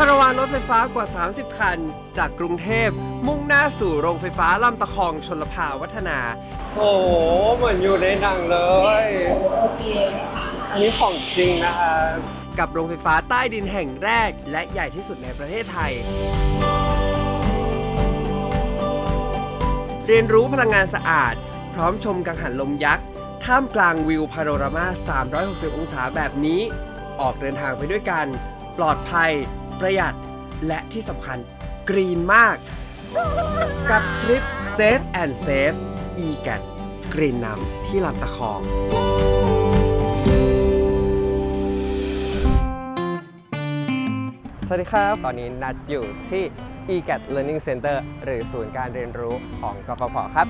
คาราวานรถไฟฟ้ากว่า 30 คัน จากกรุงเทพมุ่งหน้าสู่โรงไฟฟ้าลำตะคองชนลภาวัฒนา โอ้โหเหมือนอยู่ในหนังเลย อันนี้ของจริงนะคะกับโรงไฟฟ้าใต้ดินแห่งแรก และใหญ่ที่สุดในประเทศไทย เรียนรู้พลังงานสะอาด พร้อมชมกังหันลมยักษ์ ท่ามกลางวิวพาโนรามา 360 องศาแบบนี้ ออกเดินทางไปด้วยกัน ปลอดภัย ประหยัด และที่สำคัญกรีนมาก กับทริป Safe and Safe e g a t กรีนนำที่ลำตะคองสวัสดีครับ ตอนนี้นัดอยู่ที่ eGAT Learning Center หรือศูนย์การเรียนรู้ของกฟผครับ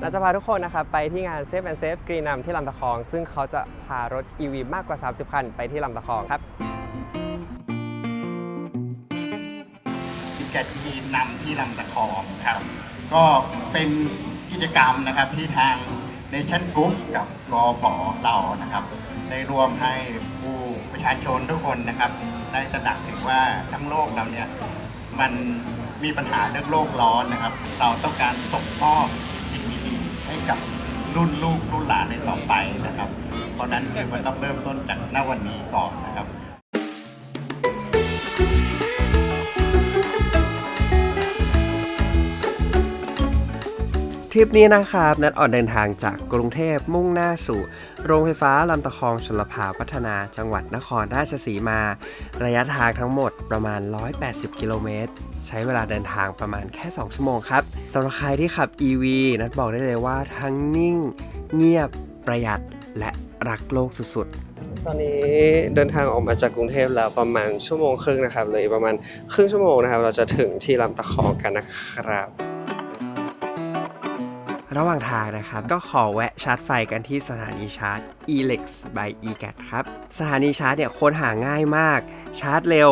เราจะพาทุกคนนะครับไปที่งาน Safe and Safe Green นำที่ลำตะคอง ซึ่งเขาจะพารถ EV มากกว่า 30 คันไปที่ลำตะคองครับพิจกัดยีนนำที่ลำตะคองครับ ก็เป็นกิจกรรมนะครับที่ทางเนชั่นกรุ๊ปกับกอพอเรานะครับ ได้ร่วมให้ผู้ประชาชนทุกคนนะครับ ได้ตระหนักถึงว่าทั้งโลกเราเนี่ยมันมีปัญหาเรื่องโลกร้อนนะครับ เราต้องการส่งมอบ กับรุ่นลูกรุ่นหลานในต่อไปนะครับ เพราะนั้นคือมันต้องเริ่มต้นจากณวันนี้ก่อนนะครับ ริปนี้นะครับนัดออกเดินทางจากกรุงเทพมุ่งหน้าสู่ โรงไฟฟ้าลำตะคองชลภาพัฒนาจังหวัดนครราชสีมา ระยะทางทั้งหมดประมาณ 180 กิโลเมตร ใช้เวลาเดินทางประมาณแค่ 2 ชั่วโมงครับสำหรับใครที่ขับ EV นัดบอกได้เลยว่าทั้งนิ่ง เงียบประหยัดและรักโลกสุดๆ ตอนนี้เดินทางออกมาจากกรุงเทพแล้วประมาณชั่วโมงครึ่งนะครับเลยประมาณครึ่งชั่วโมงนะครับ เราจะถึงที่ลำตะคองกันนะครับ ระหว่างทางนะครับ ก็ขอแวะชาร์จไฟกันที่สถานีชาร์จ Elex by eGat ครับ สถานีชาร์จเนี่ยค้นหาง่ายมาก ชาร์จเร็ว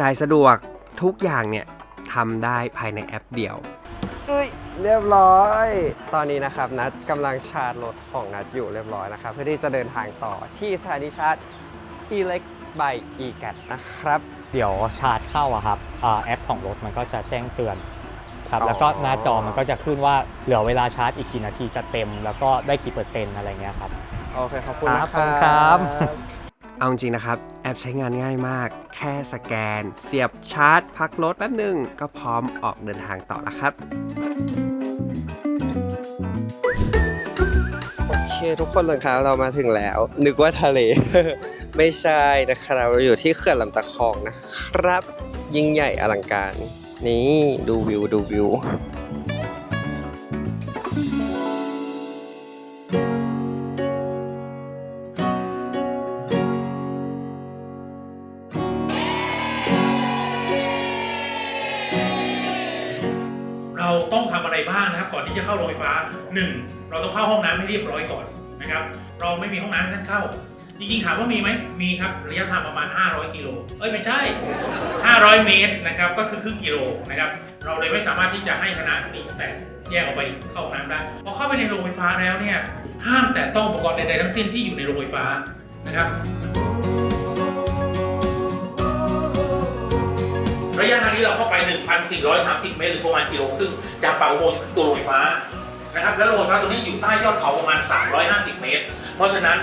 จ่ายสะดวกทุกอย่างเนี่ยทำได้ภายในแอปเดียวเอ้ยเรียบร้อย ตอนนี้นะครับนัดกำลังชาร์จรถของนัดอยู่เรียบร้อยนะครับ เพื่อที่จะเดินทางต่อที่สถานีชาร์จ Elex by eGat นะครับ เดี๋ยวชาร์จเข้าอะครับอ่าแอปของรถมันก็จะแจ้งเตือน ครับอ๋อแล้วก็หน้าจอมันก็จะขึ้นว่าเหลือเวลาชาร์จอีกกี่นาทีจะเต็ม แล้วก็ได้กี่เปอร์เซ็นต์อะไรเงี้ยครับ โอเคขอบคุณคนะรับครัขอบคุณครับบเอาจริงๆนะครับ แอปใช้งานง่ายมาก แค่สแกน เสียบชาร์จ พักรถแป๊บหนึ่งก็พร้อมออกเดินทางต่อแล้วครับ โอเคทุกคนเลยครับเรามาถึงแล้ว นึกว่าทะเล ไม่ใช่นะครับ เราอยู่ที่เขื่อนลำตะคองนะครับ ยิ่งใหญ่อลังการ นี่ดูวิวดูวิวเราต้องทำอะไรบ้างนะครับ ก่อนที่จะเข้าโรงไฟฟ้าหนึ่งเราต้องเข้าห้องน้ำให้เรียบร้อยก่อนนะครับ เราไม่มีห้องน้ำให้ท่านเข้า จริงๆถามว่ามีไหมมีครับระยะทางประมาณ 500 กิโล เอ้ยไม่ใช่ 500 เมตรนะครับก็คือครึ่งกิโลนะครับเราเลยไม่สามารถที่จะให้คณะนี้แต่แยกออกไปเข้าน้ำได้พอเข้าไปในโรงไฟฟ้าแล้วเนี่ยห้ามแต่ต้องอุปกรณ์ใดๆทั้งสิ้นที่อยู่ในโรงไฟฟ้านะครับ ระยะทางนี้เราเข้าไป 1,430 เมตรหรือประมาณกิโลครึ่งจากปากอุโมงค์ตัวโรงไฟฟ้านะครับแล้วโรงไฟฟ้าตรงนี้อยู่ใต้ยอดเขาประมาณ 350 เมตร เพราะฉะนั้น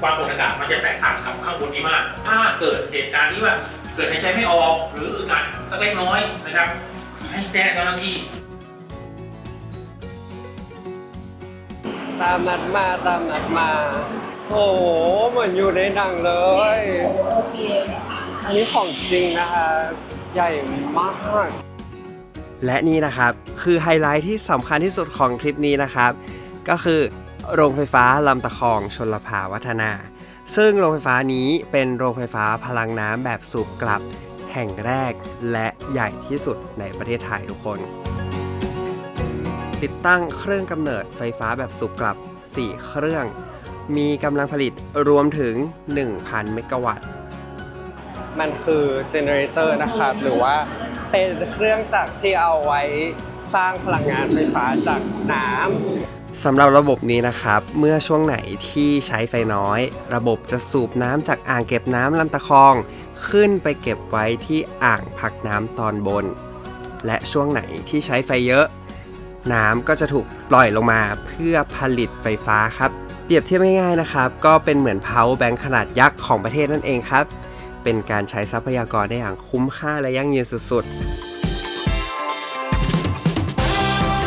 ความกดอากาศมันจะแตกต่างกับข้างบนนี้มาก ถ้าเกิดเหตุการณ์ที่ว่าเกิดหายใจไม่ออกหรืออึดอัดสักเล็กน้อยนะครับให้แจ้งเจ้าหน้าที่ ตามนัดมาตามนัดมา โอ้โหเหมือนอยู่ในหนังเลย อันนี้ของจริงนะคะใหญ่มากและนี่นะครับ คือไฮไลท์ที่สำคัญที่สุดของคลิปนี้นะครับ ก็คือ โรงไฟฟ้าลำตะคองชนลภาวัฒนา ซึ่งโรงไฟฟ้านี้เป็นโรงไฟฟ้าพลังน้ำแบบสูบกลับ แห่งแรกและใหญ่ที่สุดในประเทศไทยทุกคน ติดตั้งเครื่องกำเนิดไฟฟ้าแบบสูบกลับ 4 เครื่อง มีกำลังผลิตรวมถึง 1,000 เมกะวัตต์ มันคือเจเนเรเตอร์นะครับ หรือว่าเป็นเครื่องจักรที่เอาไว้สร้างพลังงานไฟฟ้าจากน้ำ สำหรับระบบนี้นะครับ เมื่อช่วงไหนที่ใช้ไฟน้อย ระบบจะสูบน้ำจากอ่างเก็บน้ำลำตะคอง ขึ้นไปเก็บไว้ที่อ่างพักน้ำตอนบน และช่วงไหนที่ใช้ไฟเยอะ น้ำก็จะถูกปล่อยลงมาเพื่อผลิตไฟฟ้าครับ เปรียบเทียบง่ายๆนะครับ ก็เป็นเหมือน power bank ขนาดยักษ์ของประเทศนั่นเองครับ เป็นการใช้ทรัพยากรได้อย่างคุ้มค่าและยั่งยืนสุดๆ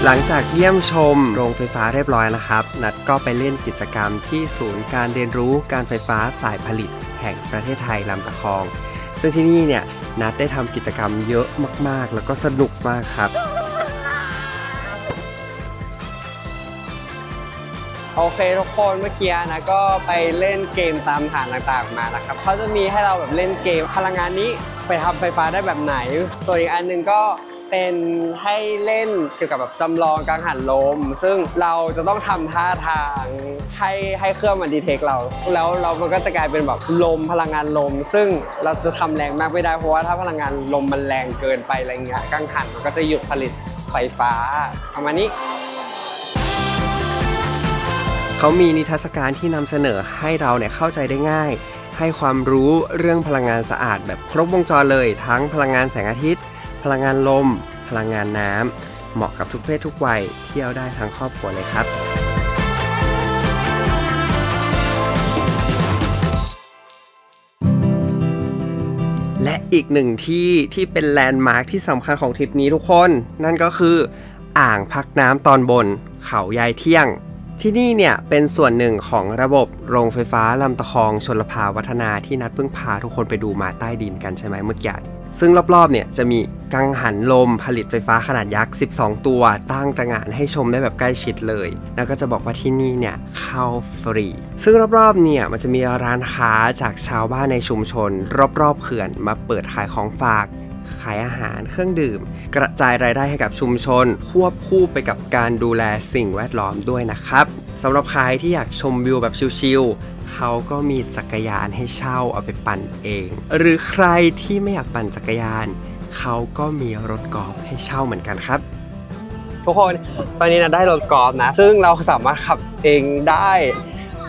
หลังจากเยี่ยมชมโรงไฟฟ้าเรียบร้อยนะครับ นัดก็ไปเล่นกิจกรรมที่ศูนย์การเรียนรู้การไฟฟ้าฝ่ายผลิต แห่งประเทศไทยลำตะคอง ซึ่งที่นี่เนี่ยนัดได้ทำกิจกรรมเยอะมากๆ แล้วก็สนุกมากครับ โอเคทุกคนเมื่อกี้นะก็ไปเล่นเกมตามฐานต่างๆมานะครับเขาจะมีให้เราแบบเล่นเกมพลังงานนี้ไปทำไฟฟ้าได้แบบไหน ส่วนอีกอันหนึ่งก็ เป็นให้เล่นเกี่ยวกับแบบจำลองกังหันลม ซึ่งเราจะต้องทำท่าทางให้ให้เครื่องมันดีเทคเรา แล้วเรามันก็จะกลายเป็นแบบลมพลังงานลม ซึ่งเราจะทำแรงมากไม่ได้เพราะว่าถ้าพลังงานลมมันแรงเกินไปอะไรเงี้ยกังหันมันก็จะหยุดผลิตไฟฟ้าประมาณนี้เขามีนิทรรศการที่นำเสนอให้เราเนี่ยเข้าใจได้ง่าย ให้ความรู้เรื่องพลังงานสะอาดแบบครบวงจรเลย ทั้งพลังงานแสงอาทิตย์ พลังงานลม พลังงานน้ำ เหมาะกับทุกเพศทุกวัยเที่ยวได้ทั้งครอบครัวเลยครับ และอีกหนึ่งที่ที่เป็นแลนด์มาร์คที่สำคัญของทริปนี้ทุกคน นั่นก็คือ อ่างพักน้ำตอนบน เขายายเที่ยงที่นี่เนี่ยเป็นส่วนหนึ่งของระบบโรงไฟฟ้าลำตะคองชนลภาวัฒนาที่นัดเพิ่งพาทุกคนไปดูมาใต้ดินกันใช่ไหมเมื่อกี้ซึ่งรอบๆเนี่ยจะมี กังหันลมผลิตไฟฟ้าขนาดยักษ์ 12 ตัว ตั้งตระหง่านให้ชมได้แบบใกล้ชิดเลย แล้วก็จะบอกว่าที่นี่เนี่ยเข้าฟรี ซึ่งรอบๆเนี่ยมันจะมีร้านค้าจากชาวบ้านในชุมชน รอบๆเขื่อนมาเปิดขายของฝากขายอาหารเครื่องดื่ม กระจายรายได้ให้กับชุมชน ควบคู่ไปกับการดูแลสิ่งแวดล้อมด้วยนะครับสำหรับใครที่อยากชมวิวแบบชิลๆเขาก็มีจักรยานให้เช่าเอาไปปั่นเอง หรือใครที่ไม่อยากปั่นจักรยาน เขาก็มีรถกอล์ฟให้เช่าเหมือนกันครับ ทุกคนตอนนี้นะได้รถกอล์ฟนะ ซึ่งเราสามารถขับเองได้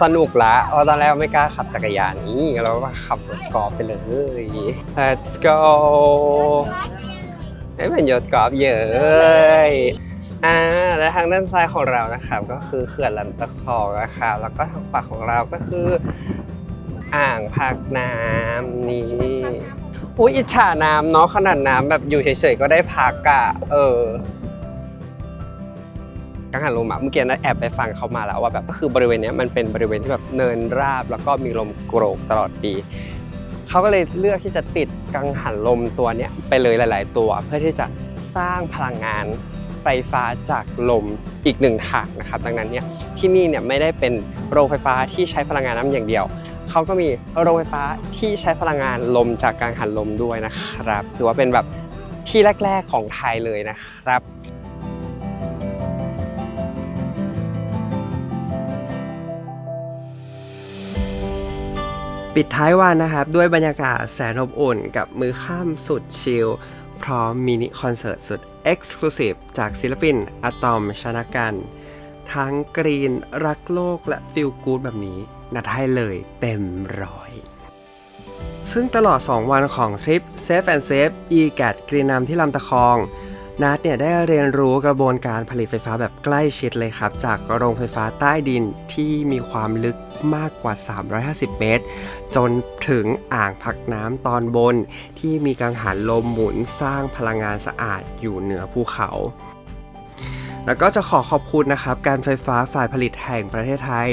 สนุกละเพราะตอนแรกไม่กล้าขับจักรยานนี้เราก็ขับรถกอล์ฟไปเลย let's go ให้มันยศกอล์ฟเยอะเลยอ่าและทางด้านซ้ายของเรานะครับก็คือเขื่อนลำตะคองนะครับแล้วก็ทางขวาของเราก็คือ อ่างพักน้ำนี้ อุ้ยอิจฉาน้ำเนาะขนาดน้ำแบบอยู่เฉยๆก็ได้พักอะเออกังหันลมอะเมื่อกี้นะแอบไปฟังเขามาแล้วว่าแบบก็คือบริเวณนี้มันเป็นบริเวณที่แบบเนินราบแล้วก็มีลมโกรกตลอดปีเขาก็เลยเลือกที่จะติดกังหันลมตัวเนี้ยไปเลยหลาย ๆ ตัว เพื่อที่จะสร้างพลังงานไฟฟ้าจากลมอีกหนึ่งทางนะครับ ดังนั้นเนี่ยที่นี่เนี่ยไม่ได้เป็นโรงไฟฟ้าที่ใช้พลังงานน้ำอย่างเดียว เขาก็มีโรงไฟฟ้าที่ใช้พลังงานลมจากกังหันลมด้วยนะครับ ถือว่าเป็นแบบที่แรก ๆของไทยเลยนะครับปิดท้ายวันนะครับ ด้วยบรรยากาศแสนอบอุ่นกับมือข้ามสุดชิล พร้อมมินิคอนเสิร์ตสุด Exclusive จากศิลปินอะตอมชนะกัน ทั้งกรีนรักโลกและฟิลกูดแบบนี้ นัดให้เลยเต็มร้อย ซึ่งตลอด 2 วันของทริป Safe and Safe e g a t กรีนนำที่ลำตะคองนัดเนี่ยได้เรียนรู้กระบวนการผลิตไฟฟ้าแบบใกล้ชิดเลยครับ จากโรงไฟฟ้าใต้ดินที่มีความลึกมากกว่า 350 เมตร จนถึงอ่างพักน้ำตอนบน ที่มีกังหันลมหมุนสร้างพลังงานสะอาดอยู่เหนือภูเขา แล้วก็จะขอขอบคุณนะครับการไฟฟ้าฝ่ายผลิตแห่งประเทศไทย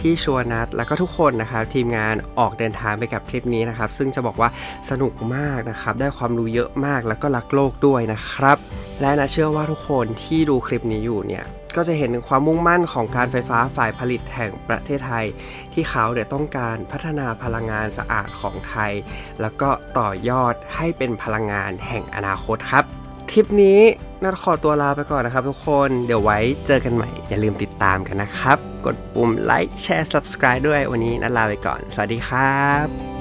ที่ชวนนัดแล้วก็ทุกคนนะครับทีมงานออกเดินทางไปกับทริปนี้นะครับ ซึ่งจะบอกว่าสนุกมากนะครับ ได้ความรู้เยอะมากแล้วก็รักโลกด้วยนะครับ และนะเชื่อว่าทุกคนที่ดูคลิปนี้อยู่เนี่ยก็จะเห็นถึงความมุ่งมั่นของการไฟฟ้าฝ่ายผลิตแห่งประเทศไทย ที่เขาเนี่ยต้องการพัฒนาพลังงานสะอาดของไทย แล้วก็ต่อยอดให้เป็นพลังงานแห่งอนาคตครับ ทริปนี้นัดขอตัวลาไปก่อนนะครับทุกคน เดี๋ยวไว้เจอกันใหม่ อย่าลืมติดตามกันนะครับ กดปุ่มไลค์แชร์ subscribe ด้วยวันนี้นัดลาไปก่อน สวัสดีครับ